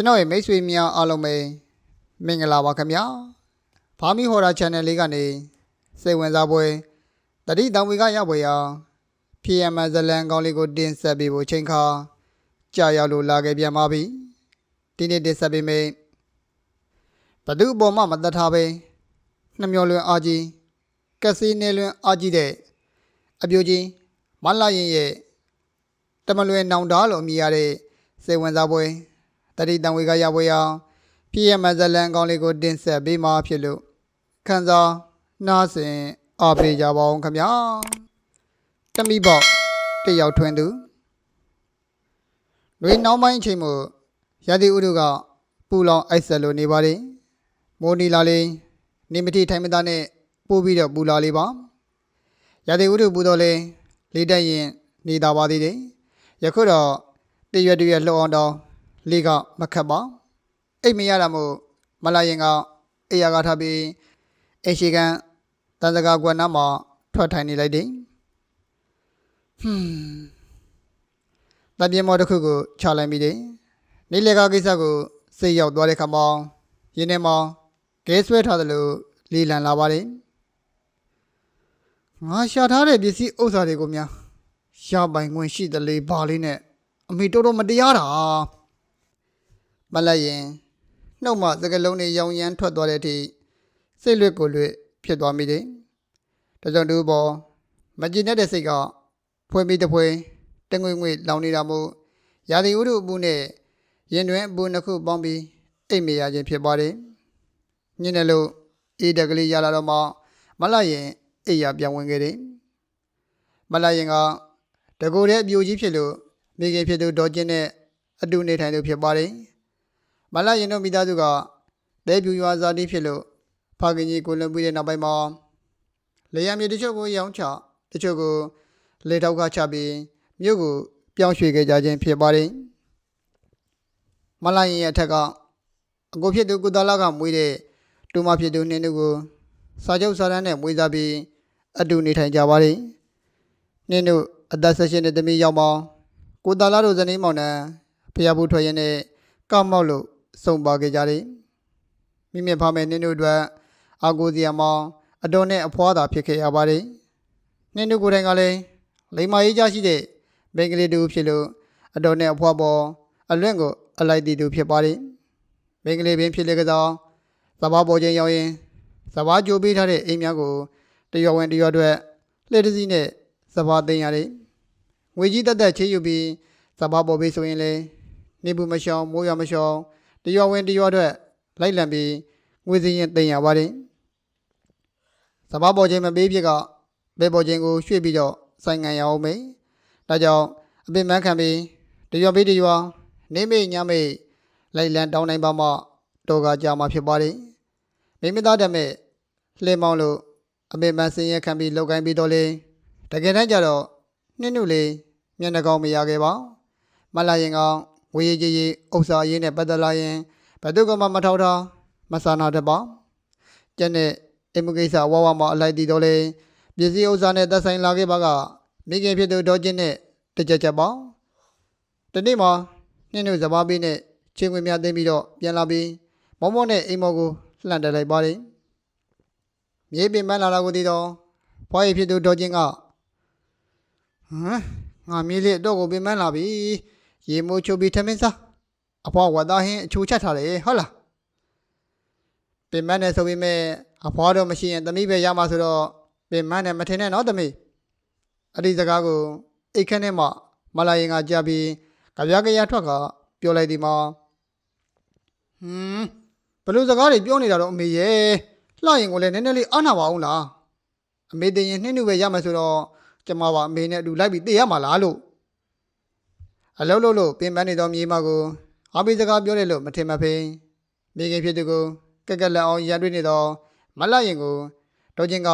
ကျွန်တော်ရဲ့မိတ်ဆွေများအားလုံးပဲမင်္ဂလာပါခင်ဗျာဘာမီဟော်ရာ channel လေးကနေစိတ်ဝင်စားပွဲတတိတောင်ဝေကရောက်ပွဲရာ PM ဇလန်ကောင်းလေးကိုတင်ဆက်ပေးဖို့ချိန်ခါကြာရောက်လို့လာခဲ့ပြန်ပါပြီဒီနေ့တင်ဆက်ပေးမယ်ဘသူအပေါ်မှမတတ်ထားပဲနှမျောလွင်အားကြီးကက်စီနေလွင်အားကြီးတဲ့အပြိုကြီးမလာရင်ရဲ့တမလွင်နောင်တာလို့အမည်ရတဲ့စိတ်ဝင်စားပွဲ တတိတံဝေကရပွဲရာပြည့်ရမဇလန်ကောင်းလေးကိုတင်ဆက်ပေးမှာဖြစ်လို့ခန်းစားနားဆင်အားပေးကြပါအောင်ခင်ဗျာတမိပေါက်တစ်ယောက်ထွင်းသူလွေနောက်ပိုင်းအချိန်မှာရသည်ဥဒုကပူလောင်အိုက်ဆက်လို့နေပါတယ်မိုးနီလာလေးနေမတိထိုင်မသားနဲ့ပို့ပြီးတော့ပူလာလေးပါရသည်ဥဒုပူတော့လေလေးတက်ရင်နေတာပါသေးတယ်ယခုတော့တရွက်တရွက်လှော်အောင်တော့ လေးကမခတ်ပါအိတ်မရတာမို့မလာရင်ကအေးရကထားပြီးအိမ်ရှိကန်တန်စကားကွက်နားမှာထွက်ထိုင်နေလိုက်တယ်ဟွန်းတပြင်းမော်တစ်ခုကိုချလိုက်ပြီးတယ်နေလေကကိစ္စကိုစိတ်ရောက်သွားတဲ့ခါမှာရင်းထဲမှာဂဲဆွဲထားသလိုလီလန်လာပါတယ်ငါရှာထားတဲ့ပစ္စည်းဥစ္စာတွေကိုများရပိုင်ခွင့်ရှိသလေဘာလေးနဲ့အမေတော်တော်မတရားတာ မလိုက်ရင်နှုတ်မှစကလုံးတွေရောင်ရမ်းထွက်သွားတဲ့အထိစိတ်လွတ်ကိုလွတ်ဖြစ်သွားမိတယ်။ဒါကြောင့်သူဘောမကြည်တဲ့စိတ်ကဖွင့်ပြီးတဖွေတငွေငွေလောင်နေတာမို့ရာသီဥတုအပူနဲ့ရင်တွင်အပူနှစ်ခုပေါင်းပြီးအိတ်မေရခြင်းဖြစ်ပါတယ်။ညနေလို့အေးတကလေးရလာတော့မှမလိုက်ရင်အိတ်ရပြန်ဝင်ခဲ့တယ်။မလိုက်ရင်ကတကူတဲ့အပြိုကြီးဖြစ်လို့မိခင်ဖြစ်သူဒေါ်ကျင်းနဲ့အတူနေထိုင်သူဖြစ်ပါတယ်။ မလာရင်တို့မိသားစုကတဲပြူရွာဇာတိဖြစ်လို့ဖခင်ကြီးကိုလွန်ပြီးတဲ့နောက်ပိုင်းမှာလေယာဉ်မြေတချို့ကိုရောင်းချတချို့ကိုလေတောက်ကချပြီးမြို့ကိုပြောင်းရွှေ့ခဲ့ကြခြင်းဖြစ်ပါတယ်။မလာရင်ရဲ့အထက်ကအကိုဖြစ်သူကုသလကမွေးတဲ့တူမဖြစ်သူနှင်းတို့ကိုစာချုပ်စာတမ်းနဲ့မွေးစားပြီးအတူနေထိုင်ကြပါတယ်။နှင်းတို့အသက်ဆက်ရှင်တဲ့သမီးရောက်မောင်းကိုတာလာတို့ဇနီးမောင်နှံဖျားဘူးထွက်ရင်နဲ့ကောက်မောက်လို့ စုံပါခဲ့ကြတယ်။မိမိဖာမယ်နင်းတို့အတွက်အာကိုစီယာမောင်အတော်နဲ့အဖွားသာဖြစ်ခဲ့ရပါတယ်။နင်းတို့ကိုယ်တိုင်ကလည်းလိမ္မာရေးကြရှိတဲ့ဘင်္ဂလီတူဖြစ်လို့အတော်နဲ့အဖွားပေါ်အလွင့်ကိုအလိုက်တီတူဖြစ်ပါတယ်။ဘင်္ဂလီပင်ဖြစ်လေကစားစဘာပေါ်ချင်းရောက်ရင်စဘာကြိုးပေးထားတဲ့အိမ်များကိုတရွဝင်တရွအတွက်လက်တစည်းနဲ့စဘာသိမ်းရတယ်။ငွေကြီးတက်တက်ချေးယူပြီးစဘာပေါ်ပေးဆိုရင်လေနေဘူးမရှောင်မိုးရမရှောင် တရွဝင်တရွအတွက်လိုက်လံပြီးငွေစည်းရင်သိမ်းရပါတယ်။စဘာပေါ်ချင်းမပေးဖြစ်ကဘဲပေါ်ချင်းကိုရွှေ့ပြီးတော့ဆိုင်ငံရအောင်မေ။ဒါကြောင့်အပင်မခံပြီးတရွပေးတရွနေမေညမေလိုက်လံတောင်းနိုင်ပါမှတော်ကကြာမှာဖြစ်ပါတယ်။မိမိသားတမဲ့လှေမောင်းလို့အပင်မဆင်းရဲခံပြီးလောက်ကိုင်းပြီးတော့လေတကယ်တမ်းကျတော့နှင်းနုလေးမျက်နှာကောင်းမရခဲ့ပါမလာရင်ကောင် ဝေးကြီးကြီးဥစ္စာရေးနဲ့ပတ်သက်လာရင်ဘယ်သူကမှမထောက်ထားမဆာနာတတ်ပါကျန်တဲ့အိမ်မကိစ္စဝဝမအလိုက်တည်တော့လေပစ္စည်းဥစ္စာနဲ့သက်ဆိုင်လာခဲ့ပါကမိခင်ဖြစ်သူဒေါ်ချင်းနဲ့တကြကြပါတနေ့မှာနှင်းနုစဘာပေးနဲ့ချင်းဝင်များသိမ်းပြီးတော့ပြန်လာပြီးမောမောနဲ့အိမ်မောကိုလှန်တက်လိုက်ပါတယ်မြေပင်ပန်းလာတာကိုသိတော့ဖွားရဖြစ်သူဒေါ်ချင်းကဟမ်ငါမြေးလေးတော့ကိုပင်ပန်းလာပြီ ရေမိုးချိုပြီးထမင်းစားအဖွားဝတ်သားဟင်းအချိုချက်ထားတယ်ဟုတ်လားပင်ပန်းနေဆိုပေမဲ့အဖွားတော့မရှိရင်သမီးပဲရမှာဆိုတော့ပင်ပန်းနေမထင်နဲ့နော်သမီးအဲ့ဒီစကားကိုအိတ်ခက်နဲ့မှမလာရင်ကကြပြီးကြပြားကြရထွက်ကပြောလိုက်ဒီမှာဟမ်ဘယ်လိုစကားတွေပြောနေတာတော့အမေရဲ့လှရင်ကိုလည်းနည်းနည်းလေးအားနာပါအောင်လားအမေတင်ရင်နှင်းနှုတ်ပဲရမယ်ဆိုတော့ကျမပါအမေနဲ့အတူလိုက်ပြီးတည်ရမှာလားလို့ အလုံးလုံးလို့ပြင်ပန်းနေသောမြေမကိုအားပေးစကားပြောတယ်လို့မထင်မဖိန်မိခင်ဖြစ်သူကိုကက်ကက်လက်အောင်ရန်တွေ့နေသောမလရင်ကိုဒေါချင်းက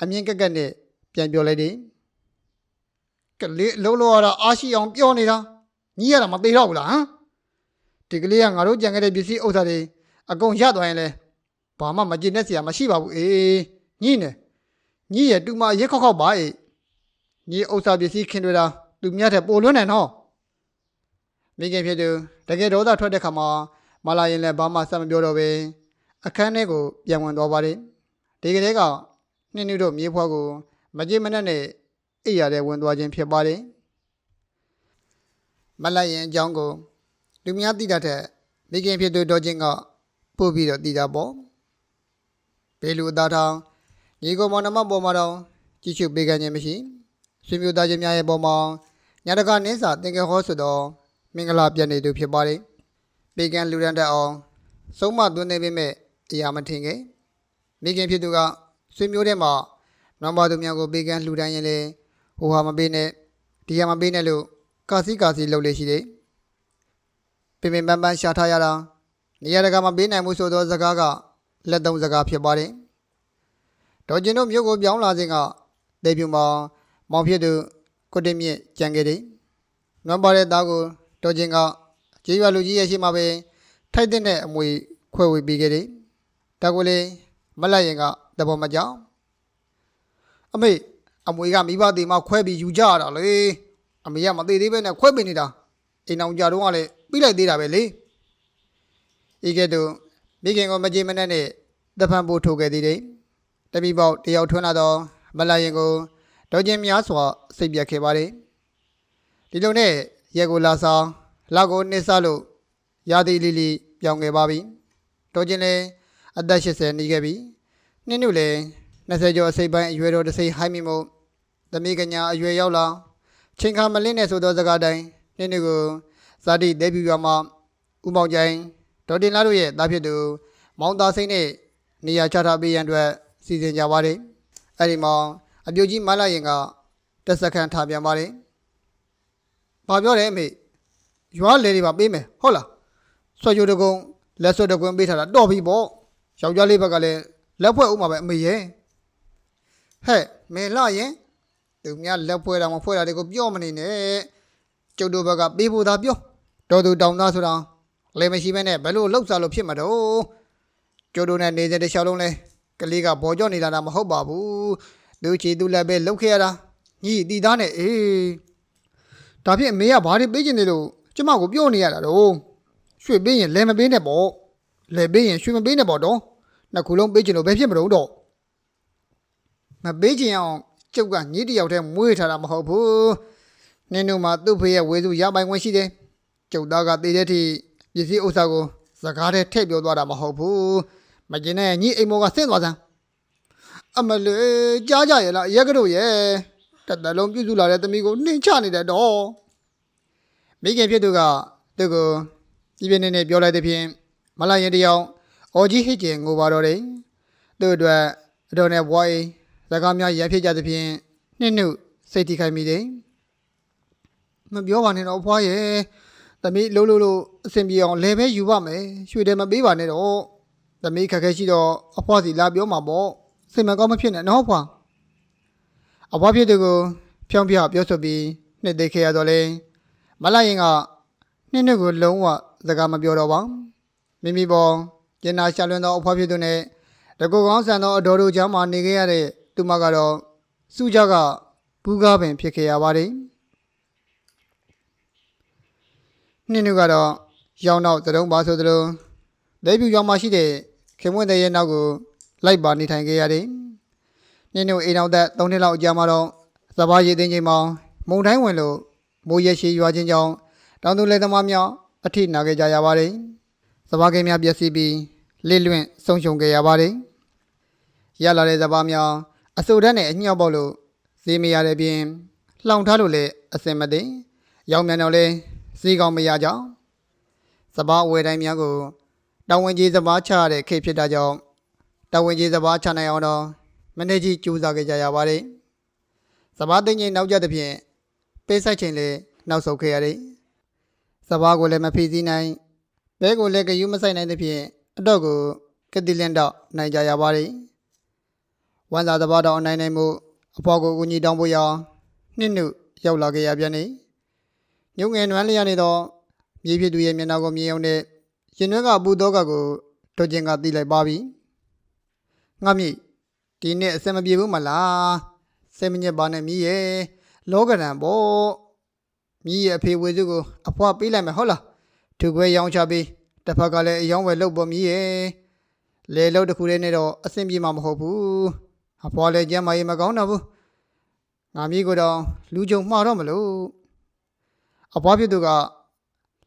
အမြင်ကက်ကက်နဲ့ပြန်ပြောလိုက်တယ်ကလေးအလုံးလုံးရတာအားရှိအောင်ပြောနေတာညီရတာမသေးတော့ဘူးလားဟမ်ဒီကလေးကငါတို့ကြံခဲ့တဲ့ပစ္စည်းဥစ္စာတွေအကုန်ရသွားရင်လဲဘာမှမကျင်တဲ့ဆရာမရှိပါဘူးအေးညိနေညီရဲ့တူမရက်ခောက်ခောက်ပါအေးညီဥစ္စာပစ္စည်းခင်တွေတာသူမြတ်တဲ့ပိုလွန်းတယ်နော် မိခင်ဖြစ်သူတကယ်ဒေါသထွက်တဲ့ခါမှာမလာရင်လည်းဘာမှဆက်မပြောတော့ပဲအခန်းထဲကိုပြန်ဝင်သွားပါတယ်ဒီကလေးကနှင်းနှီးတို့မြေဖွားကိုမကြည့်မနဲ့နဲ့အိပ်ရတဲ့ဝင်သွားခြင်းဖြစ်ပါတယ်မလာရင်အကြောင်းကိုလူများသိတာထက်မိခင်ဖြစ်သူဒေါ်ချင်းကပို့ပြီးတော့သိတာပေါ့ဘေလူအသားထောင်ညီကောင်မောင်နှမပေါ်မှာတော့ကြည့်ရှုပေးကခြင်းမရှိဆွေမျိုးသားချင်းများရဲ့ပေါ်မှာညတကနင်းစာတင်ကြဟောဆိုတော့ မင်္ဂလာပြည့်နေသူဖြစ်ပါတယ်ပေကန်လူရန်တက်အောင်ဆုံးမသွင်းနေပေမဲ့အရာမထင်ခဲ့မိခင်ဖြစ်သူကဆွေမျိုးထဲမှာနံပါတ်သူများကိုပေကန်လှူဒန်းရင်လေဟိုဟာမပေးနဲ့ဒီဟာမပေးနဲ့လို့ကာစီကာစီလုပ်လေရှိတယ်ပင်ပင်ပန်းပန်းရှာထားရတာနေရာတကာမပေးနိုင်မှုဆိုသောစကားကလက်သုံးစကားဖြစ်ပါတယ်ဒေါ်ကျင်တို့မြို့ကိုပြောင်းလာခြင်းကဒေပြူမှာမောင်ဖြစ်သူကိုတင်မြင့်ကြံခဲ့တယ်နွမ်းပါတဲ့သားကို ဒေါ်ကျင်ကကျေးရွာလူကြီးရဲ့ရှိမှပဲထိုက်တဲ့အမွေခွဲဝေပေးခဲ့တယ်ဒါကိုလေမလိုက်ရင်ကတဘောမကြောက်အမေအမွေကမိဘတွေမှခွဲပြီးယူကြရတာလေအမေကမသေးသေးပဲနဲ့ခွဲပေးနေတာအိမ်အောင်ကြတော့ကလည်းပြီးလိုက်သေးတာပဲလေဤကဲ့သို့မိခင်ကမကြေမနဲ့နဲ့တဖန်ပို့ထုတ်ခဲ့သေးတယ်တပီပေါက်တယောက်ထွန်းလာတော့မလိုက်ရင်ကိုဒေါ်ကျင်များစွာစိတ်ပြတ်ခဲ့ပါတယ်ဒီလိုနဲ့ ရက်ကိုလာဆောင်လောက်ကိုနှိစလို့ရာသီလီလီပြောင်းခဲ့ပါပြီဒေါ်ကျင်လည်းအသက်80နီးခဲ့ပြီနှစ်နုလည်း20ကျော်အစိပ်ပိုင်းအရွယ်တော်တစ်စိပ်ဟိုင်းမိမို့သမီးကညာအရွယ်ရောက်လာချိန်ခါမလင်းနဲ့ဆိုသောစကားတိုင်းနှစ်နုကိုဇာတိဒေပြူရွာမှာဥမောင်ကျိုင်ဒေါ်တင်လာတို့ရဲ့သားဖြစ်သူမောင်သားစိမ့်နဲ့နေရာချထားပေးရန်အတွက်စီစဉ်ကြပါတယ်အဲ့ဒီမှာအပြိုကြီးမလာရင်ကတက်စခန်းထားပြန်ပါတယ် ဘာပြောလဲအမေရွာလေတွေပါပေးမယ်ဟုတ်လားဆွေကြိုတကုံလက်ဆွဲတကွင်းပေးထားတာတော့ပြီပေါ့ယောက်ျားလေးဘက်ကလည်းလက်ဖွဲ့ဥမှာပဲအမေရဲ့ဟဲ့မေလာရင်သူများလက်ဖွဲ့တာမဖွဲ့တာတွေကိုပြောမနေနဲ့ကျုပ်တို့ဘက်ကပေးဖို့သာပြောတော်သူတောင်းသားဆိုတာလည်းမရှိဘဲနဲ့ဘယ်လိုလှုပ်စားလို့ဖြစ်မှာတော့ကျုပ်တို့နဲ့နေတဲ့တစ်လျှောက်လုံးလဲကလေးကဘော်ကြော့နေတာမဟုတ်ပါဘူးသူချီသူလည်းပဲလှုပ်ခဲ့ရတာညီတီသားနဲ့အေး ဒါဖြင့်အမေကဘာတွေပေးချင်တယ်လို့ကျမကိုပြောနေရတာတော့ရွှေပေးရင်လဲမပေးနဲ့ပေါ့လဲပေးရင်ရွှေမပေးနဲ့ပေါ့တော့နှစ်ခုလုံးပေးချင်လို့ဘယ်ဖြစ်မလို့တော့မပေးချင်အောင်ကျုပ်ကညီတယောက်တည်းမွေးထားတာမဟုတ်ဘူးနင်းတို့မှာသူ့ဖေရဲ့ဝေစုရပိုင်ခွင့်ရှိတယ်ကျုပ်သားကတည်တဲ့အထိပစ္စည်းဥစ္စာကိုစကားတည်းထည့်ပြောသွားတာမဟုတ်ဘူးမကျင်နဲ့ညီအိမ်မောကဆင်းသွားစမ်းအမလေးကြားကြရဲ့လားရက်ကတော့ရဲ့ တက်တလုံးပြုစုလာတဲ့သမီးကိုနှင်ချနေတယ်တော့မိခင်ဖြစ်သူကသူ့ကိုပြပြနေနေပြောလိုက်တဲ့ဖြင့်မလာရင်တယောက်အော်ကြီးဟစ်ကျင်ငိုပါတော့တယ်သူ့အတွက်အတော်နဲ့ဘွားရင်စကားများရဖြစ်ကြသဖြင့်နှင်းနှုတ်စိတ်ထိခိုက်မိတယ်မပြောပါနဲ့တော့ဘွားရဲ့သမီးလုံးလုံးလို့အဆင်ပြေအောင်လဲပဲယူပါမယ်ရွှေတယ်မပေးပါနဲ့တော့သမီးခက်ခဲရှိတော့အဖွားစီလာပြောမှာပေါ့စိတ်မကောင်းမဖြစ်နဲ့နော်ဖွာ အဖွားဖြစ်သူကိုဖြောင်းဖြောင်းပြောဆိုပြီးနှစ်သိခဲ့ရတော့လေမလာရင်ကနှင်းနှုတ်ကိုလုံးဝစကားမပြောတော့ပါမိမိပေါ်ကျင်နာရှာလွင်သောအဖွားဖြစ်သူနဲ့တကူကောင်းဆန်သောအတော်တို့ကြားမှာနေခဲ့ရတဲ့သူမကတော့စုကြကဘူးကားပင်ဖြစ်ခဲ့ရပါတယ်နှင်းနှုတ်ကတော့ရောင်းတော့သတုံးပါဆိုသလိုလက်ပြူရောင်းမှရှိတဲ့ခင်မွန်းတဲ့ရဲ့နောက်ကိုလိုက်ပါနေထိုင်ခဲ့ရတယ် နှင်းနှုတ်အိမ်အောင်သက်၃နှစ်လောက်အကြာမှာတော့စဘာရည်သိန်းချိန်မှာမုံတိုင်းဝင်လို့မိုးရရှိရွာခြင်းကြောင့်တောင်သူလယ်သမားများအထိနာခဲ့ကြရပါတယ်။စဘာကင်းများပျက်စီးပြီးလေလွင့်ဆုံးရှုံးခဲ့ရပါတယ်။ရလာတဲ့စဘာများအစိုးရနဲ့အညှော့ပေါက်လို့ဈေးမရတဲ့ပြင်လှောင်ထားလို့လည်းအစင်မသိ။ရောင်မြန်တော့လဲဈေးကောင်းမရကြောင်းစဘာအဝယ်တိုင်းများကိုတောင်ဝင်ကြီးစဘာချရတဲ့ခေတ်ဖြစ်တာကြောင့်တောင်ဝင်ကြီးစဘာချနိုင်အောင်တော့ မနေ့ကြီးကြိုးစားခဲ့ကြရပါတယ်။စဘာသိင္ကြီးနောက်ကျတဲ့ဖြင့်ပေးဆိုင်ချိန်လည်းနောက်ဆုတ်ခဲ့ရတယ်။စဘာကိုလည်းမဖိစီးနိုင်ဘဲကိုလည်းကယူမဆိုင်နိုင်တဲ့ဖြင့်အတော့ကိုကတိလင်းတော့နိုင်ကြရပါတယ်။ဝန်သာစဘာတော်အနိုင်နိုင်မှုအဖေါ်ကိုကူညီတောင်းဖို့ရောနှစ်နုရောက်လာခဲ့ရပြန်နေ။ညုံငယ်နွမ်းလျက်နေတော့မြေဖြစ်သူရဲ့မျက်နှာကိုမြင်အောင်နဲ့ရင်နှွဲကပူတော့ကကိုတို့ချင်းကတီးလိုက်ပါပြီ။ငါမြင့် ဒီနေ့အစမပြေဘူးမလား။စိတ်မညစ်ပါနဲ့မြည်ရဲ့လောကရန်ပေါ့မြည်ရဲ့အဖေဝေစုကိုအဖွားပေးလိုက်မယ်ဟုတ်လားသူခွဲရောင်းချပြီးတစ်ဖက်ကလည်းအယောင်းဝယ်လုပ်ပေါ်မြည်ရဲ့လေလုံးတစ်ခုလေးနဲ့တော့အဆင်ပြေမှာမဟုတ်ဘူးအဖွားလည်းကျမ်းမာရေးမကောင်းတော့ဘူးငါမြည်ကတော့လူကြုံမှားတော့မလို့အဖွားဖြစ်သူက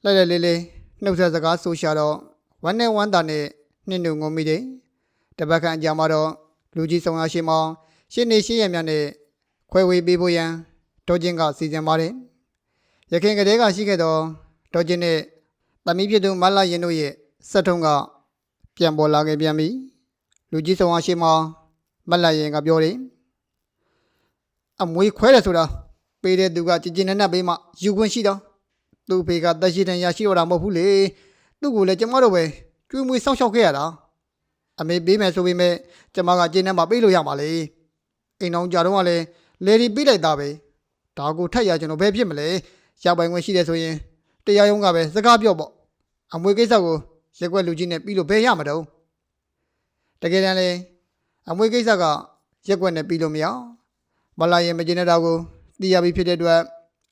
လဲလဲလေးလေးနှုတ်ဆက်စကားဆိုရှာတော့ဝမ်းနဲ့ဝမ်းသာနဲ့နှင်းတို့ငုံမိတယ်တပတ်ခန့်အကြာမှာတော့ လူကြီးဆောင်ရရှိမောင်ရှင်းနေရှင်းရမြတ်နဲ့ခွဲဝေပေးဖို့ရန်တော်ချင်းကစီစဉ်ပါတယ်ရခင်ကလေးကရှိခဲ့သောဒေါ်ကျင်းနဲ့တမီးဖြစ်သူမလာရင်တို့ရဲ့စက်ထုံးကပြန်ပေါ်လာခဲ့ပြန်ပြီလူကြီးဆောင်အရှိမမလာရင်ကပြောတယ်အမွေခွဲတယ်ဆိုတာပေးတဲ့သူကကြည်ကြည်နက်နက်ပေးမှယူခွင့်ရှိတော့သူ့ဖေကတက်ရှိတန်ရရှိတော့တာမဟုတ်ဘူးလေသူ့ကိုလည်းကျမတို့ပဲကျွေးမွေးစောင့်ရှောက်ခဲ့ရတာ အမေပေးမယ်ဆိုပေမဲ့ကျမကကျင်းထဲမှာပေးလို့ရမှာလေအိမ်အောင်ကြတော့ကလည်းလေဒီပေးလိုက်တာပဲဒါကိုထက်ရကျွန်တော်ဘယ်ဖြစ်မလဲရပိုင်ခွင့်ရှိတယ်ဆိုရင်တရားရုံးကပဲစကားပြောပေါ့အမွေကိစ္စကိုရက်ွက်လူကြီးနဲ့ပြီးလို့ဘယ်ရမှာတော့တကယ်တမ်းလေအမွေကိစ္စကရက်ွက်နဲ့ပြီးလို့မရမလာရင်မကျင်တဲ့တာကိုသိရပြီဖြစ်တဲ့အတွက်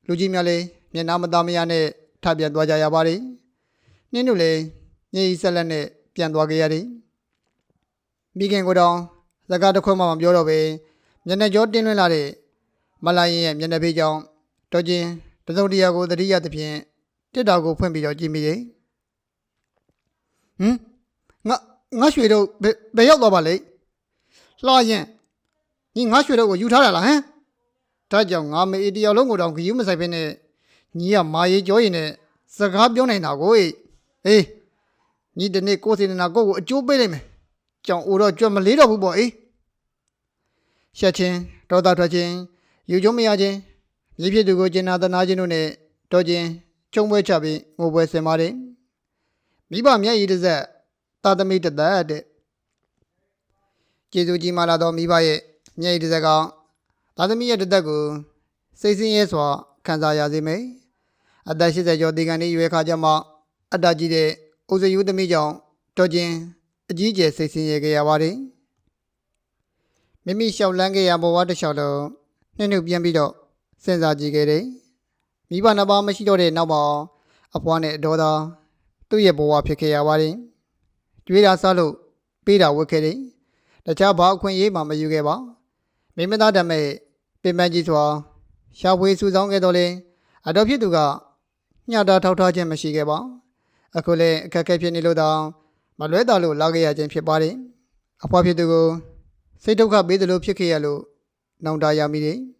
လူကြီးများလည်းမျက်နှာမသားမရနဲ့ထပ်ပြန်သွားကြရပါတယ်နင်းတို့လည်းညည်ဆက်လက်နဲ့ပြန်သွားကြရတယ် မိခင်ကိုတောင်စကားတစ်ခွက်မှမပြောတော့ပဲမျက်နှာကြောတင်းလွှင့်လာတဲ့မလာရင်ရဲ့မျက်နှာဖေးကြောင့်တော်ချင်းတစုံတရာကိုတတိယသဖြင့်တစ်တာကိုဖွင့်ပြီးတော့ကြည့်မိတယ်ဟမ်ငါငါရွှေတို့ဘယ်ဘယ်ရောက်သွားပါလဲလှရင်ညီငါရွှေတို့ကိုယူထားတာလားဟမ်ဒါကြောင့်ငါမေအေတယောက်လုံးကိုတောင်ဂယူးမဆိုင်ဖ ೇನೆ ညီကမာရေးကြောရင်နဲ့စကားပြောနိုင်တာကိုဟေးအေးညီတနေ့ကိုယ်စေတနာကိုယ့်ကိုအကျိုးပေးလိုက်မယ် ကြောင်အိုတော့ကြွမလေးတော့ဘူးပေါ့အေးရှက်ချင်းဒေါသထွက်ချင်းယူကျုံမရချင်းမြေဖြစ်သူကိုကျင်နာသနာခြင်းတို့နဲ့တော်ချင်းကျုံပွဲချပြီးငိုပွဲဆင်ပါတယ်မိဘမျက်ရည်တစ်ဆက်သာသမီတစ်သက်တဲ့ကျေးဇူးကြီးမာလာသောမိဘရဲ့မျက်ရည်တစ်ဆက်ကသာသမီရဲ့တစ်သက်ကိုစိတ်ဆင်းရဲစွာခံစားရစေမယ်အသက်80ကျော်ဒီကနေ့ရွယ်ခါကြမှာအတ္တကြီးတဲ့အိုစယူသမီးကြောင့်တော်ချင်း အကြီးကျယ်စိတ်ဆင်းရဲခဲ့ရပါတယ်မိမိလျှောက်လန်းခဲ့ရဘဝတစ်လျှောက်လုံးနှစ်နှစ်ပြန်ပြီးတော့စဉ်းစားကြည့်ခဲ့တယ်။မိဘနှစ်ပါးမရှိတော့တဲ့နောက်မှာအဖွားနဲ့အတော်သားသူ့ရဲ့ဘဝဖြစ်ခဲ့ရပါတယ်။ကျွေးတာစားလို့ပေးတာဝတ်ခဲ့တယ်။တခြားဘာအခွင့်အရေးမှမယူခဲ့ပါ။မိမသားတမဲ့ပင်ပန်းကြီးစွာရှာဖွေစုဆောင်းခဲ့တော့လေအတော်ဖြစ်သူကညှတာထောက်ထားခြင်းမရှိခဲ့ပါ။အခုလည်းအခက်အခဲဖြစ်နေလို့တောင် မလွဲတာလို့လာခဲ့ရခြင်းဖြစ်ပါတယ်။အဖွားဖြစ်သူကိုစိတ်ဒုက္ခပေးတယ်လို့ဖြစ်ခဲ့ရလို့နှောင်တရမိတယ်။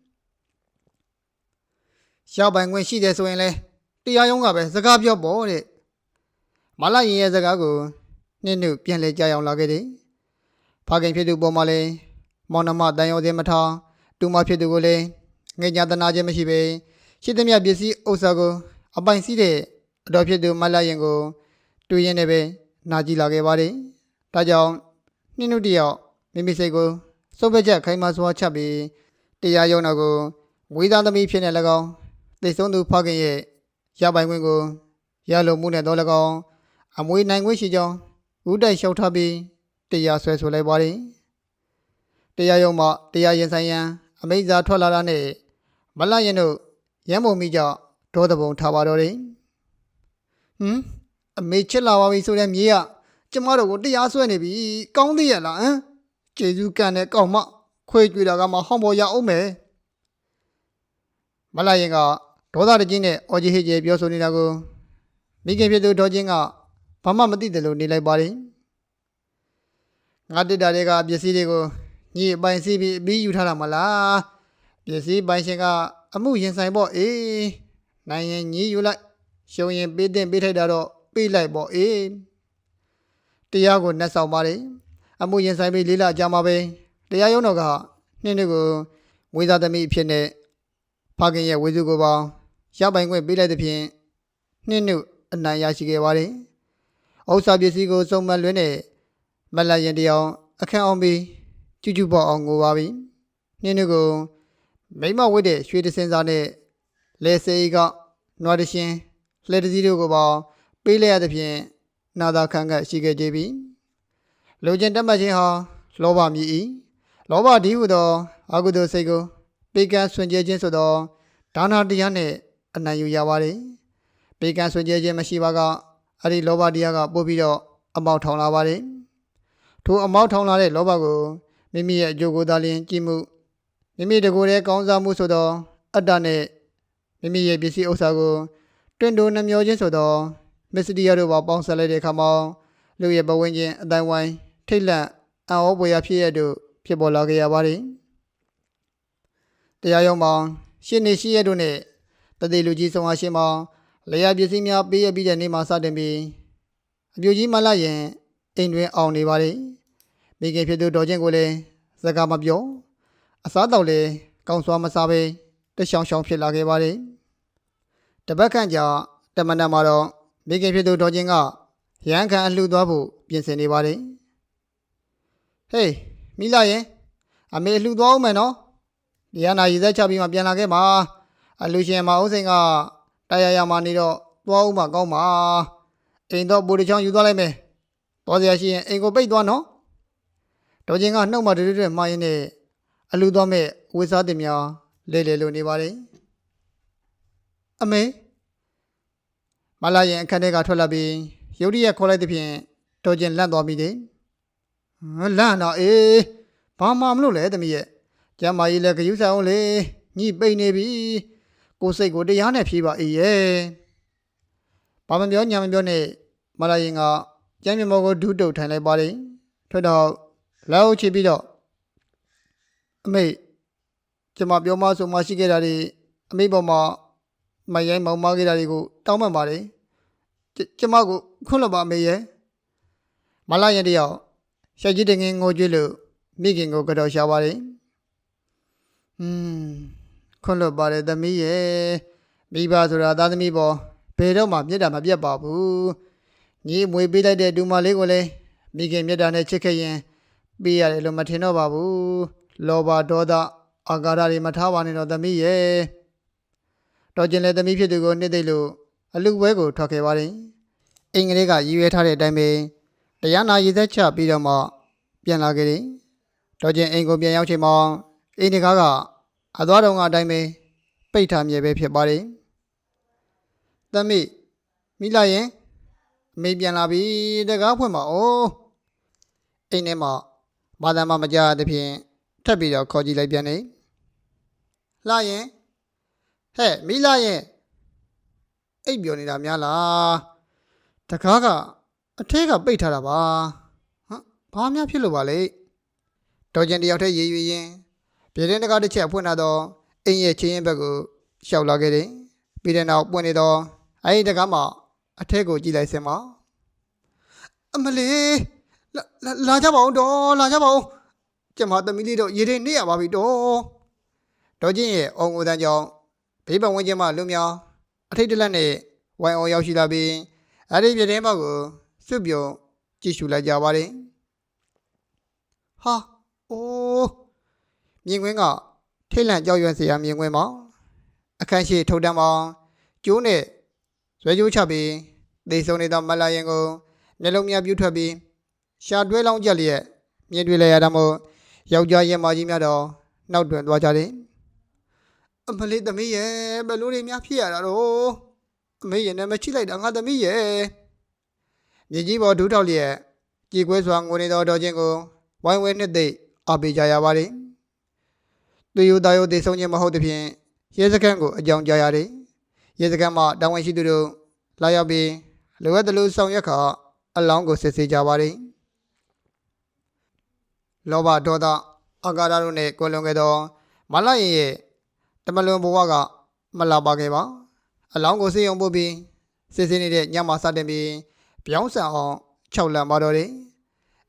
ရပိုင်ခွင့်ရှိတယ်ဆိုရင်လဲတရားရုံးကပဲစကားပြောပေါ့တဲ့မလာရင်ရဲ့စကားကိုနင့်နုပြန်လဲကြားအောင်လာခဲ့တယ်ဖခင်ဖြစ်သူပေါ်မှာလဲမောင်နှမတန်ရုံစင်မထားတူမဖြစ်သူကိုလဲငေညာတနာခြင်းမရှိပဲရှိသမျှပစ္စည်းဥစ္စာကို အပိုင်စီးတဲ့အတော်ဖြစ်သူမလာရင်ကိုတွေ့ရင်လည်းပဲ နာကြည့်လာခဲ့ပါတယ်ဒါကြောင့်နင့်နုတယောက်မိမိစိတ်ကိုစုပ်ပက်ချက်ခိုင်မာစွာချက်ပြီးတရားရုံးတော်ကိုဝေသားသမီးဖြစ်နေ၎င်းသိဆုံးသူဖခင်ရဲ့ရပိုင်ခွင့်ကိုရလိုမှုနဲ့တော့၎င်းအမွေနိုင်ခွင့်ရှိကြောင်းဦးတိုက်လျှောက်ထားပြီးတရားဆွဲဆိုလိုက်ပါတယ်တရားရုံးမှတရားရင်ဆိုင်ရန်အမိန့်စာထွက်လာတာနဲ့မလရင်တို့ရမ်းပုံမိကြောင့်ဒေါသပုံထားပါတော့တယ်ဟမ် အမေချစ်လာပါပြီဆိုတဲ့မြေကကျမတို့ကိုတရားဆွဲနေပြီကောင်းသေးရလားဟမ်ကျေးဇူးကံနဲ့ကောင်းမခွေကြွေတာကမှဟောင်းပေါ်ရအောင်မယ်မလာရင်ကဒေါသတကြီးနဲ့အော်ကြီးဟစ်ကြီးပြောဆိုနေတာကိုမိခင်ဖြစ်သူဒေါ်ချင်းကဘာမှမသိတယ်လို့နေလိုက်ပါတယ်ငါတစ်တာတွေကပစ္စည်းတွေကိုညီအပိုင်စီးပြီးအပြီးယူထားတာမလားပစ္စည်းပိုင်ရှင်ကအမှုရင်ဆိုင်ပေါ့အေးနိုင်ရင်ညီယူလိုက်ရှုံရင်ပေးတဲ့ပေးထိုက်တာတော့ ပေးလိုက်ပေါ့အေးတရားကိုနှက်ဆောင်ပါတယ်အမှုရင်ဆိုင်ပြီးလေးလာကြမှာပဲတရားရုံးတော်ကနှင်းတွေကိုဝေသာသမီးအဖြစ်နဲ့ဖခင်ရဲ့ဝေစုကိုပေါင်းရပိုင်ခွင့်ပေးလိုက်သဖြင့်နှင်းနှုတ်အနိုင်ရရှိခဲ့ပါတယ်။ဥစ္စာပစ္စည်းကိုစုံမလွင်းနဲ့မလရင်တယောင်အခန့်အောင်ပြီးကျူးကျူးပေါ့အောင်ငိုပါပြီ။နှင်းနှုတ်ကိုမိမဝတ်တဲ့ရွှေတစင်စားနဲ့လဲစေကနွားတရှင်လှဲတစည်းတို့ကိုပေါင်း ပေးလိုက်ရသဖြင့်နာသာခံကရှိခဲ့ကြပြီ။လူချင်းတက်မှတ်ခြင်းဟာလောဘမြည်၏လောဘဒီဟုသောအကုသိုလ်စိတ်ကိုပေကံဆွင်ကြဲခြင်းဆိုသောဒါနာတရားနှင့်အနိုင်ယူရပါတယ်ပေကံဆွေကြခြင်းမရှိပါကအဲ့ဒီလောဘတရားကပို့ပြီးတော့အမောက်ထောင်လာပါတယ်ထိုအမောက်ထောင်လာတဲ့လောဘကိုမိမိရဲ့အကျိုးကိုယ်သာလျှင်ကြည့်မှုမိမိတကိုယ်ရဲ့ကောင်းစားမှုဆိုသောအတ္တနဲ့မိမိရဲ့ပစ္စည်းဥစ္စာကိုတွင်တိုးနှမျောခြင်းဆိုသော မစ္စရိယတို့ပါပေါင်းစပ်လိုက်တဲ့အခါမှာလူရဲ့ဘဝဝင်ခြင်းအတိုင်းဝိုင်းထိတ်လန့်အံ့ဩဖွယ်ရာဖြစ်ရတို့ဖြစ်ပေါ်လာခဲ့ရပါတယ်တရားရုံးမှာရှင်းနေရှိရတို့နဲ့တသေးလူကြီးဆောင်အားရှင်မှာလျာပစ္စည်းများပေးရပြီးတဲ့နေ့မှာစတင်ပြီးအပြူကြီးမလာရင်အိမ်တွင်အောင်နေပါတယ်မိခင်ဖြစ်သူတော်ချင်းကိုလည်းစကားမပြောအစားတော့လည်းကောင်းစွာမစားပဲတရှောင်ရှောင်ဖြစ်လာခဲ့ပါတယ်တပတ်ခန့်ကြာတမန်တော်မှာတော့ မိခင်ဖြစ်သူတော်ချင်းကရန်ခံအလှူသွားဖို့ပြင်ဆင်နေပါတယ်ဟေးမိလာရင်အမေလှူသွားအောင်မယ်နော်ဒီကနာရည်သက်ချပြီးမှပြန်လာခဲ့ပါအလူရှင်မအုံးစိန်ကတရားရမှာနေတော့သွားဦးမှကောင်းပါအိမ်တော့ဘူတချောင်းယူသွားလိုက်မယ်တော်စရာရှိရင်အိမ်ကိုပိတ်သွားနော်တော်ချင်းကနှုတ်မှတူတူမှားရင်းနဲ့အလူသွားမဲ့ဝိစားတင်များလဲလဲလို့နေပါတယ်အမေ မလာရင်အခန်းထဲကထွက်လာပြီးရုတ်တရက်ခေါ်လိုက်တဲ့ဖြင့်တော်ချင်းလန့်သွားပြီတဲ့ဟမ်လန့်တော့အေးဘာမှမလို့လဲတမီးရဲ့ကျမ်းမာကြီးလည်းဂယုဆိုင်အောင်လေညှိပိတ်နေပြီကိုယ်စိတ်ကိုတရားနဲ့ဖြေးပါအေးရဲ့ဘာမပြောညာမပြောနဲ့မလာရင်ကကျမ်းမြေမောကိုဒုတုတ်ထိုင်လိုက်ပါတယ်ထွက်တော့လက်အုပ်ချပြီးတော့အမေကျမပြောမဆိုမရှိခဲ့တာတွေအမေပေါ်မှာ မရိုင်းမောင်မခဲ့တာတွေကိုတောင်းပန်ပါတယ်ကျကျမကိုခွန်းလို့ပါအမေရဲ့မလာရင်တယောက်ရှက်ကြီးတငင်ငိုကြွလို့မိခင်ကိုကတော့ရှာပါတယ်ဟွန်းခွန်းလို့ပါတယ်သမီးရဲ့မိဘဆိုတာသားသမီးပေါ်ဘယ်တော့မှမြတ်တာမပြတ်ပါဘူးညီမွေပေးလိုက်တဲ့ဒူမလေးကိုလည်းမိခင်မြတ်တာနဲ့ချစ်ခဲ့ရင်ပေးရတယ်လို့မထင်တော့ပါဘူးလောဘဒေါသအာဃာတတွေမထားပါနဲ့တော့သမီးရဲ့ တော်ကျင်လည်းသမီးဖြစ်သူကိုနှစ်သိမ့်လို့အလူပွဲကိုထွက်ခဲ့ပါတယ်အင်္ဂလိပ်ကရည်ရွယ်ထားတဲ့အတိုင်းပဲတရားနာရည်သက်ချပြီးတော့မှပြန်လာခဲ့တယ်တော်ကျင်အိမ်ကိုပြန်ရောက်ချိန်မှာအိမ်တကားကအသွားတော်ကအတိုင်းပဲပိတ်ထားမြဲပဲဖြစ်ပါတယ်သမီးမိလာရင်အမေပြန်လာပြီတကားဖွင့်ပါဦးအိမ်ထဲမှာဘာသာမှမကြားတဲ့ဖြင့်ထပ်ပြီးတော့ခေါ်ကြည့်လိုက်ပြန်နေလာရင် ဟဲ့မိလာရင်အိပ်ပြောနေတာများလားတကားကအထဲကပိတ်ထားတာပါဟမ်ဘာများဖြစ်လို့ပါလဲတော်ကျင်တယောက်တည်းရေရွရင်ပြည်တဲ့တကားတစ်ချက်ဖွင့်လာတော့အိမ်ရဲ့ချင်းရင်ဘက်ကိုရှောက်လာခဲ့တယ်ပြီးတဲ့နောက်ပွင့်နေတော့အဲဒီတကားမှာအထက်ကိုကြည့်လိုက်စမ်းပါအမလေးလာလာလာကြပါဦးတော့လာကြပါဦးကျမသမီးလေးတော့ရေတွေနေရပါပြီတော့တော်ချင်းရဲ့အောင်ဦးတန်းကြောင့် ဘေးပတ်ဝန်းကျင်မှာလူများအထိတ်တလက်နဲ့ဝိုင်အောင်ရောက်ရှိလာပြီးအဲ့ဒီပြည်တဲ့ဘက်ကိုစွတ်ပြုံကြည့်ရှုလိုက်ကြပါတယ်ဟာအိုးမြင်ကွင်းကထိတ်လန့်ကြောက်ရွံ့စရာမြင်ကွင်းမှာအခန်းရှိထုတ်တန်းမှာကျိုးနဲ့ဇွဲကျိုးချပြီးသေဆုံးနေသောမလာရင်ကိုမျက်လုံးများပြူးထွက်ပြီးရှာတွဲလောင်းကြလျက်မြင်တွေ့လိုက်ရတာမို့ယောက်ျားရဲ့မကြီးများတော့နောက်တွင်သွားကြတယ် အမလေးသမီးရဲ့ဘယ်လိုတွေများဖြစ်ရတာတော့အမေရဲ့နာမည်ချိလိုက်တာငါသမီးရဲ့မြေကြီးပေါ်ဒူးထောက်လျက်ကြည်ကွဲစွာငိုနေသောတော်ချင်းကိုဝိုင်းဝဲနှစ်သိမ့်အပေးကြရပါတယ်သူယူသားယူသေဆုံးခြင်းမဟုတ်သဖြင့်ရဲစခန်းကိုအကြောင်းကြားရတယ်ရဲစခန်းမှာတာဝန်ရှိသူတို့လာရောက်ပြီးလိုအပ်သလိုဆောင်ရွက်ခါအလောင်းကိုစစ်ဆေးကြပါတယ်လောဘဒေါသအာဃာတတို့နဲ့ကိုလွန်ခဲ့သောမလာရင်ရဲ့ တမလွန်ဘဝကမလာပါခဲ့ပါအလောင်းကိုစေယုံပို့ပြီးစစ်ဆေးနေတဲ့ညမှာစတင်ပြီးပြောင်းဆန်အောင်ခြောက်လန့်ပါတော့တယ်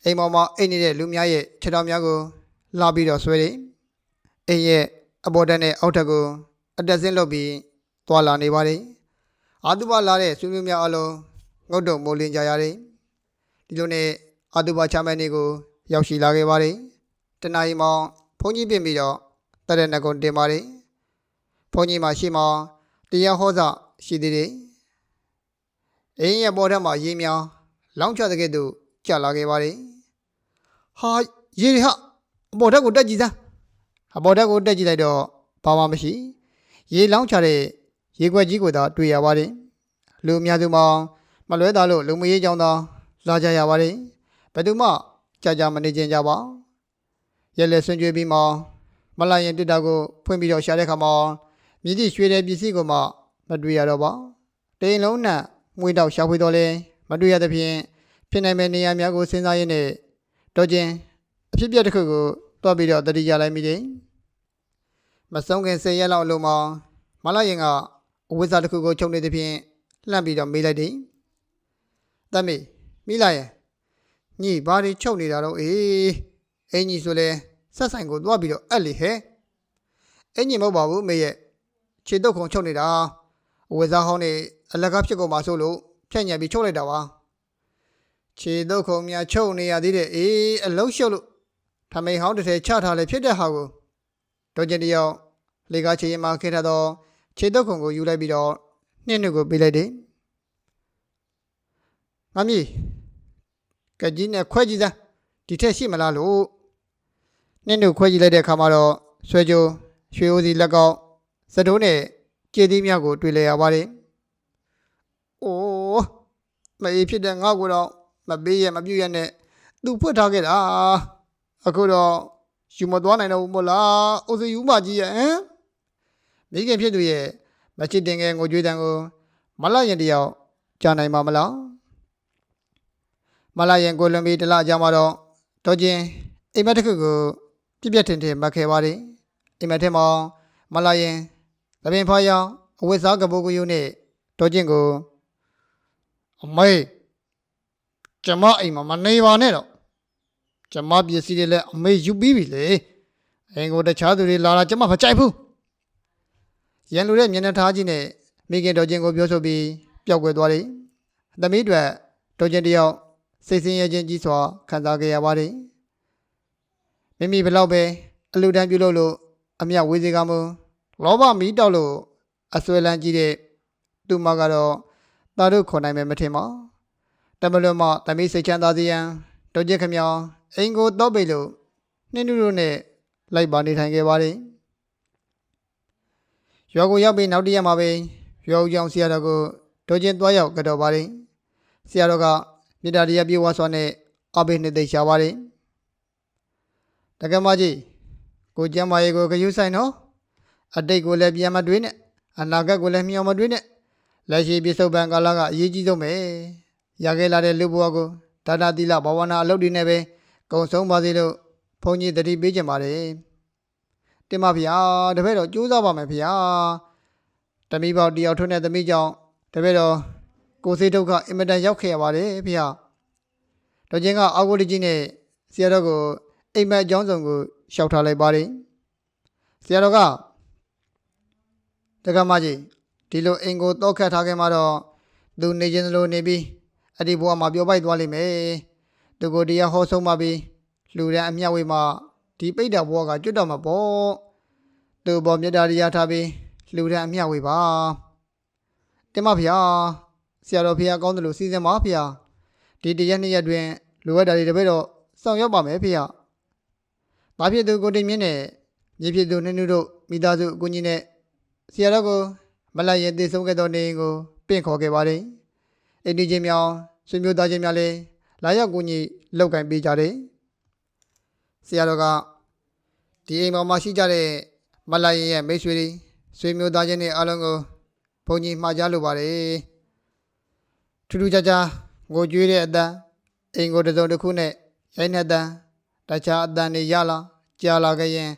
အိမ်ပေါ်မှာအိတ်နေတဲ့လူများရဲ့ခြေတော်များကိုလာပြီးတော့ဆွဲတယ်အိမ်ရဲ့အပေါ်တက်နဲ့အောက်ထပ်ကိုအတက်ဆင်းလုပ်ပြီးသွားလာနေပါတယ်အာတုဘလာတဲ့ဆွေမျိုးများအလုံးငုတ်တုံမိုးလင်းကြရတယ်ဒီလိုနဲ့အာတုဘချမ်းမဲနေကိုရောက်ရှိလာခဲ့ပါတယ်တနအီမောင်ဘုန်းကြီးပြင်ပြီးတော့တရက်နှစ်ကုန်းတင်ပါတယ် ဘုန်းကြီးမှာရှိမောင်တရားဟောစာရှိသေးတယ်အိမ်ရဲ့ပေါ်ထက်မှာရေးများလောင်းချတဲ့ကဲ့သို့ကြာလာခဲ့ပါတယ်ဟာရေတွေဟာအပေါ်ထက်ကိုတက်ကြည့်စမ်းအပေါ်ထက်ကိုတက်ကြည့်လိုက်တော့ဘာမှမရှိရေလောင်းချတဲ့ရေခွက်ကြီးကိုသာတွေ့ရပါတယ်လူအများစုမှာမလွဲသားလို့လူမရေးကြောင်းသာလာကြရပါတယ်ဘယ်သူမှကြာကြာမနေကြကြပါရဲလက်ဆွင်ကြွေးပြီးမှမလာရင်တစ်တာကိုဖွင့်ပြီးတော့ရှာတဲ့ခါမှာ မြည်သည့်ရွှေတဲ့ပစ္စည်းကိုမှမတွေ့ရတော့ပါတိန်လုံးနဲ့မွေးတောက်ရှာဖွေတော့လဲမတွေ့ရသဖြင့်ဖြစ်နိုင်မယ့်နေရာများကိုစဉ်းစားရင်းနဲ့တော့ချင်းအဖြစ်အပျက်တစ်ခုကိုတွားပြီးတော့တတိယလိုက်မိတယ်မဆုံးခင်၁၀ရက်လောက်အလိုမှာမလာရင်ကအဝိဇ္ဇာတစ်ခုကိုချုပ်နေသဖြင့်လှမ်းပြီးတော့မေးလိုက်တယ်တမေမိလာရင်ညီဘာတွေချုပ်နေတာတော့အေးအင်ကြီးဆိုလဲဆက်ဆိုင်ကိုတွားပြီးတော့အဲ့လေဟဲ့အင်ကြီးမဟုတ်ပါဘူးမေရဲ့ ခြေတုပ်ခုံချုပ်နေတာအဝိဇ္ဇာဟောင်းနေအလကားဖြစ်ကုန်ပါဆိုလို့ဖြန့်ညံပြီးချုပ်လိုက်တာပါခြေတုပ်ခုံများချုပ်နေရသေးတယ်အေးအလုံးရှုပ်လို့ထမိန်ဟောင်းတစ်ထည်ချထားလဲဖြစ်တဲ့ဟာကိုတော့ကျင်တယောက်လေကားချေရင်မှာခဲ့ထားတော့ခြေတုပ်ခုံကိုယူလိုက်ပြီးတော့နှင်းနှုတ်ကိုပေးလိုက်တယ်ငါမီးကကြီးနဲ့ခွဲကြည့်စမ်းဒီထက်ရှိမလားလို့နှင်းနှုတ်ခွဲကြည့်လိုက်တဲ့အခါမှာတော့ဆွဲကြိုးရွှေအိုးစီလက်ကောက် စတိုးနဲ့ကျေးသီးများကိုတွေ့လည်ရပါတယ်။အိုးမအေးဖြစ်တဲ့ငါ့ကိုတော့မပေးရမပြုတ်ရနဲ့သူဖွက်ထားခဲ့တာအခုတော့ယူမသွားနိုင်တော့ဘူးမို့လားအိုစီယူမကြီးရဲ့ဟမ်မိခင်ဖြစ်သူရဲ့မချစ်တင်ငယ်ငိုကြွေးတန်ကိုမလာရင်တယောက်ကြားနိုင်မှာမလားမလာရင်ကိုလွန်ပြီးတလားကြမှာတော့တော့ချင်းအိမ်မက်တစ်ခုကိုပြပြထင်ထင်မှတ်ခဲ့ပါတယ်အိမ်မက်ထဲမှာမလာရင် သပင်ဖွားရောင်အဝတ်စားကပုတ်ကယူနဲ့တော့ချင်းကိုအမေကျမအိမ်မှာမနေပါနဲ့တော့ကျမပစ္စည်းတွေလည်းအမေယူပြီးပြီလေအိမ်ကိုတခြားသူတွေလာလာကျမမကြိုက်ဘူးရန်လူတဲ့မျက်နှာထားကြီးနဲ့မိခင်တော်ချင်းကိုပြောဆိုပြီးပျောက်ကွယ်သွားတယ်။သမီးတို့တော်ချင်းတယောက်စိတ်ဆင်းရဲခြင်းကြီးစွာခံစားခဲ့ရပါတယ်။မိမိဘလောက်ပဲအလူတန်းပြုလုပ်လို့အမျက်ဝေးစေကမူ လောဘမီးတောက်လို့အဆွဲလန်းကြီးတဲ့သူမကတော့တာတို့ခေါ်နိုင်မယ်မထင်ပါ။တမလွန်မသမီးစိတ်ချမ်းသာစေရန်တော်ချင်းခမောင်အိမ်ကိုတော့ပိတ်လို့နှင်းနုတို့နဲ့လိုက်ပါနေထိုင်ခဲ့ပါတယ်။ရွာကိုရောက်ပြီးနောက်တရက်မှာပဲရွာဦးကျောင်းဆရာတော်ကိုဒေါ်ချင်းသွားရောက်ကြတော့ပါတယ်ဆရာတော်ကမြေတားတရားပြေဝါစွာနဲ့အဘိနှစ်သိမ့်ရှာပါတယ်တက္ကမကြီးကိုကျမ်းမာရေးကိုဂရုစိုက်နော် အတိတ်ကိုလည်းပြန်မတွေးနဲ့အနာဂတ်ကိုလည်းမျှော်မတွေးနဲ့လက်ရှိပြစ္ဆုတ်ပံကာလကအရေးကြီးဆုံးပဲရခဲ့လာတဲ့လူဘဝကိုဒါနာသီလဘာဝနာအလုပ်တွေနဲ့ပဲကုံဆုံးပါစေလို့ဘုန်းကြီးတတိပေးကြပါတယ်တင်ပါဗျာတပည့်တော်ကြိုးစားပါမယ်ဗျာတမိပေါက်တယောက်ထွန်းတဲ့သမီးကြောင့်တပည့်တော်ကိုယ်စိတ်ဒုက္ခအင်မတန်ရောက်ခဲ့ရပါတယ်ဗျာတော်ချင်းကအာကိုလကြီးနဲ့ဆရာတော်ကိုအိမ်မက်အကြောင်းစုံကိုရှောက်ထားလိုက်ပါတယ်ဆရာတော်က တက္ကမကြီးဒီလိုအိမ်ကိုတောက်ခတ်ထားခဲ့မှတော့သူနေခြင်းလိုနေပြီးအဲ့ဒီဘဝမှာပျော်ပိုက်သွားလိမ့်မယ်သူကိုတရားဟောဆုံးမှပြီးလူရန်အမျက်ဝေးမှာဒီပိဋ္ဌဘဝကကျွတ်တော့မှာပေါ့သူ့ဘောမြတ်တာတရားထားပြီးလူရန်အမျှဝေပါတင်မဖေဟာဆရာတော်ဖေဟာကောင်းတယ်လို့စီစဉ်ပါဖေဟာဒီတရက်နှစ်ရက်တွင်လိုအပ်တာတွေတပည့်တော့ဆောင်ရွက်ပါမယ်ဖေဟာဘာဖြစ်သူကိုတင်မြင့်နဲ့မြေဖြစ်သူနှင်းနုတို့မိသားစုအကူကြီးနဲ့ ဆရာတော်ကိုမလိုက်ရင်တည်ဆုံးခဲ့သောနေအိမ်ကိုပင့်ခေါ်ခဲ့ပါတယ်အိမ်ဒီချင်းများဆွေမျိုးသားချင်းများလည်းလာရောက်ကူညီလောက်ကင်ပေးကြတယ်ဆရာတော်ကဒီအိမ်ပေါ်မှာရှိကြတဲ့မလာရင်ရဲ့မိတ်ဆွေတွေဆွေမျိုးသားချင်းတွေအားလုံးကိုဘုန်းကြီးမှာကြားလိုပါတယ်ထူးထူးခြားခြားငိုကြွေးတဲ့အတန်းအိမ်ကိုတစ်စုံတစ်ခုနဲ့ရိုက်နှက်တန်းတခြားအတန်းတွေရလာကြာလာခဲ့ရင်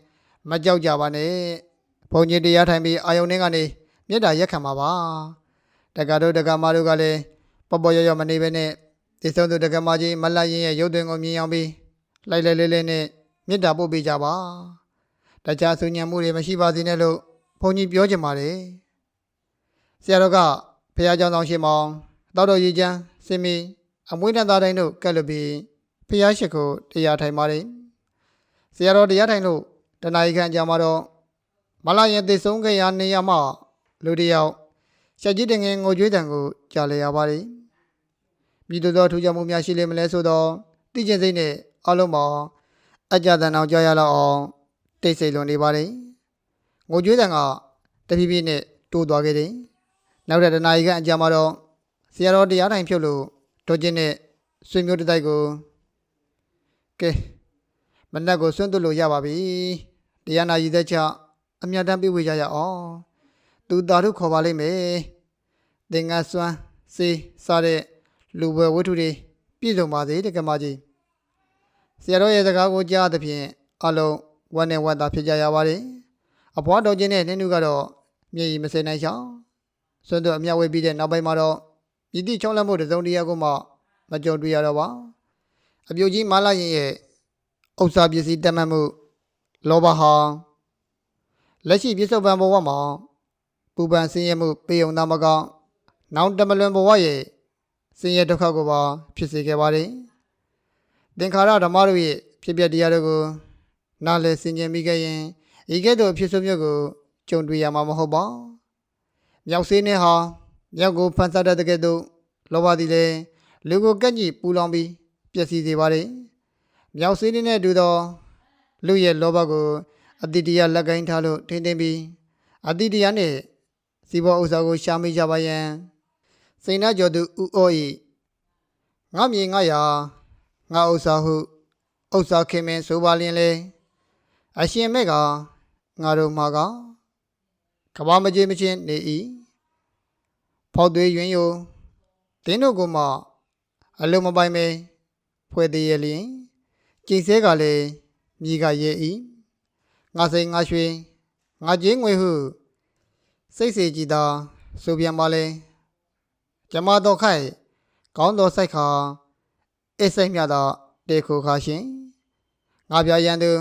မကြောက်ကြပါနဲ့ ဘုန်းကြီးတရားထိုင်ပြီးအာယုန်နဲ့ကနေမေတ္တာရက်ခံပါပါတက္ကသိုလ်တက္ကမတို့ကလည်းပေါ်ပေါ်ရရမနေပဲနဲ့ဒီဆုံးသူတက္ကမကြီးမလာရင်ရဲ့ရုပ်သွင်းကိုမြင်အောင်ပြီး လိုက်လိုက်လေးလေးနဲ့မေတ္တာပို့ပေးကြပါတခြားဆူညံမှုတွေမရှိပါစေနဲ့လို့ဘုန်းကြီးပြောချင်ပါတယ်ဆရာတော်ကဖះเจ้าဆောင်ရှင်မောင်တောက်တော်ရည်ချမ်းစင်မီအမွေးတန်သားတိုင်းတို့ကက်လို့ပြီးဖះရှိခိုးတရားထိုင်ပါတယ်ဆရာတော်တရားထိုင်လို့တဏှာကြီးခန့်ကြာမှာတော့ မလာရင်သိဆုံးခဲ့ရနေရမှလူတစ်ယောက်ဆက်ကြီးတင်ငယ်ငိုကြွေးတံကိုကြားလေရပါတယ်မိတို့သောထူးခြားမှုများရှိလိမ့်မလဲဆိုတော့သိကျင်စိတ်နဲ့အလုံးမောင်အကြတန်အောင်ကြားရလောက်အောင်တိတ်ဆိတ်လွန်နေပါတယ်ငိုကြွေးတန်ကတဖြည်းဖြည်းနဲ့တိုးသွားခဲ့တယ်နောက်တဲ့တနာရီခန့်အကြာမှာတော့ဆရာတော်တရားထိုင်ဖြုတ်လို့ဒေါ်ချင်းနဲ့ဆွေမျိုးတစ်တိုက်ကိုကဲမနက်ကိုဆွန့်သွတ်လို့ရပါပြီတရားနာရည်သက်ချ အမြတ်တမ်းပြဝေကြရအောင်သူသာတို့ခေါ်ပါလိမ့်မယ်သင်္ကန်းစွမ်းစေးစားတဲ့လူပွဲဝတ္ထုတွေပြည့်စုံပါစေတက္ကမကြီးဆရာတော်ရဲ့စကားကိုကြားသဖြင့်အလုံးဝမ်းနဲ့ဝမ်းသာဖြစ်ကြရပါတယ်အဘွားတော်ချင်းနဲ့နှင်းနုကတော့မျက်ရည်မစဲနိုင်ချောင်းဆွန့်သွတ်အမြတ်ဝေပြီးတဲ့နောက်ပိုင်းမှာတော့မြည်တိချုံးလက်မှုတစ်စုံတစ်ရာကိုမှမကြုံတွေ့ရတော့ပါအပြိုကြီးမာလာရင်ရဲ့ဥစ္စာပစ္စည်းတက်မှတ်မှုလောဘဟာ လက်ရှိပြစ္ဆုတ်ပံဘဝမှာပူပန်ဆင်းရဲမှုပေုံသားမကောင်းနောင်တမလွန်ဘဝရဲ့ဆင်းရဲဒုက္ခကိုပါဖြစ်စေခဲ့ပါတယ်သင်္ခါရဓမ္မတို့ရဲ့ဖြစ်ပျက်တရားတို့ကိုနားလည်ဆင်ခြင်မိခဲ့ရင်ဤကဲ့သို့ဖြစ်ဆိုမျိုးကိုကြုံတွေ့ရမှာမဟုတ်ပါမြောက်စေးနှင်းဟာမြောက်ကိုဖန်ဆတဲ့တကယ်သို့လောဘသည်လည်းလူကိုကန့်ကြီးပူလောင်ပြီးပျက်စီးစေပါတယ်မြောက်စေးနှင်းနဲ့တူသောလူရဲ့လောဘကို အတ္တိတရားလက်ကိုင်းထားလို့ထိမ့်သိမ့်ပြီးအတ္တိတရားနဲ့စီဘောဥစ္စာကိုရှာမိကြပါယံစိန်နာကျော်သူဥဩဤငါမြေငါရာငါဥစ္စာဟုဥစ္စာခင်မင်းဆိုပါလျင်လေအရှင်မဲ့ကငါတို့မှာကကဘာမကြီးမချင်းနေဤဖောက်သွေးယွင်ယိုတင်းတို့ကမှအလုံးမပိုင်မဲဖွဲ့သေးရဲ့လျင်ကျိန်ဆဲကလည်းမြေကရဲ့ဤ ငါစိန်ငါရွှေငါကြီးငွေဟုစိတ်စေကြည်သာဆိုပြန်ပါလေကျမတော်ခိုက်ကောင်းတော်ဆိုင်ခါအိတ်ဆိုင်မြတာတေခုခါရှင်ငါပြရန်သူ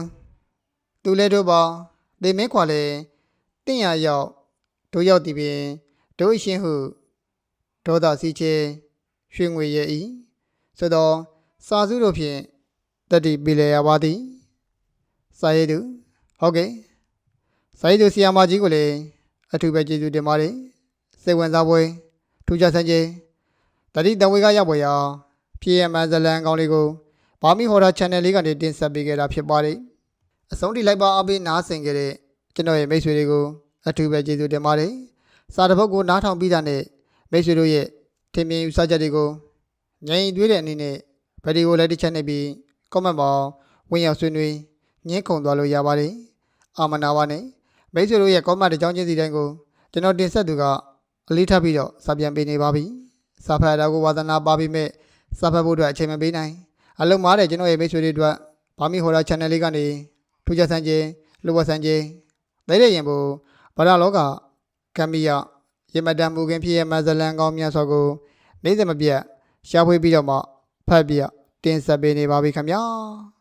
သူလဲတို့ပါတေမင်းခွာလေတင့်ရရောက်တို့ရောက်သည်ပင်တို့အရှင်ဟုဒေါသစီချေရွှေငွေရဲ့ဤဆိုတော့စာစုတို့ဖြင့်တတိပြလေရပါသည်စာရည်သူ ဟုတ်ကဲ့စာရည်သူဆီယာမကြီးကိုလည်းအထူးပဲကျေးဇူးတင်ပါတယ်စိတ်ဝင်စားပွဲထူးခြားဆန်းခြင်းတတိတဝေကရောက်ပွဲရာဖြစ်ရမှန်ဇလန်ကောင်းလေးကိုဘာမီဟော်ဒါ channel လေးကနေတင်ဆက်ပေးခဲ့တာဖြစ်ပါတယ်အဆုံးထိလိုက်ပါအပေးနားဆင်ခဲ့တဲ့ကျွန်တော်ရဲ့မိတ်ဆွေတွေကိုအထူးပဲကျေးဇူးတင်ပါတယ်စာတစ်ပုဒ်ကိုနားထောင်ပြီးတာနဲ့မိတ်ဆွေတို့ရဲ့ထင်မြင်ယူဆချက်တွေကိုငြိမ်သွေးတဲ့အနေနဲ့ဗီဒီယိုလည်းတစ်ချက်နေပြီး comment မှာဝင်ရောက်ဆွေးနွေး ညှင်းခုန်သွားလို့ရပါတယ်အာမနာပါနဲ့မိတ်ဆွေတို့ရဲ့ comment တစ်ကြောင်းချင်းစီတိုင်းကိုကျွန်တော်တင်ဆက်သူကအလေးထားပြီးတော့စာပြန်ပေးနေပါပြီစာဖတ်တာကိုဝါသနာပါပြီးမဲ့စာဖတ်ဖို့အတွက်အချိန်မပေးနိုင်အလုံးမားတဲ့ကျွန်တော်ရဲ့မိတ်ဆွေတွေအတွက်ဘာမီဟော်ဒါ channel လေးကနေထူးခြားဆန်းခြင်းလိုဝဆန်းခြင်းသိတဲ့ရင်ဘူဗရလောကကမ္မီယရေမတန်မူခင်ဖြစ်ရဲ့မဇလန်ကောင်းမြတ်စွာကိုနေ့စဉ်မပြတ်ရှားဖွေးပြီးတော့မှဖတ်ပြတင်ဆက်ပေးနေပါပြီခင်ဗျာ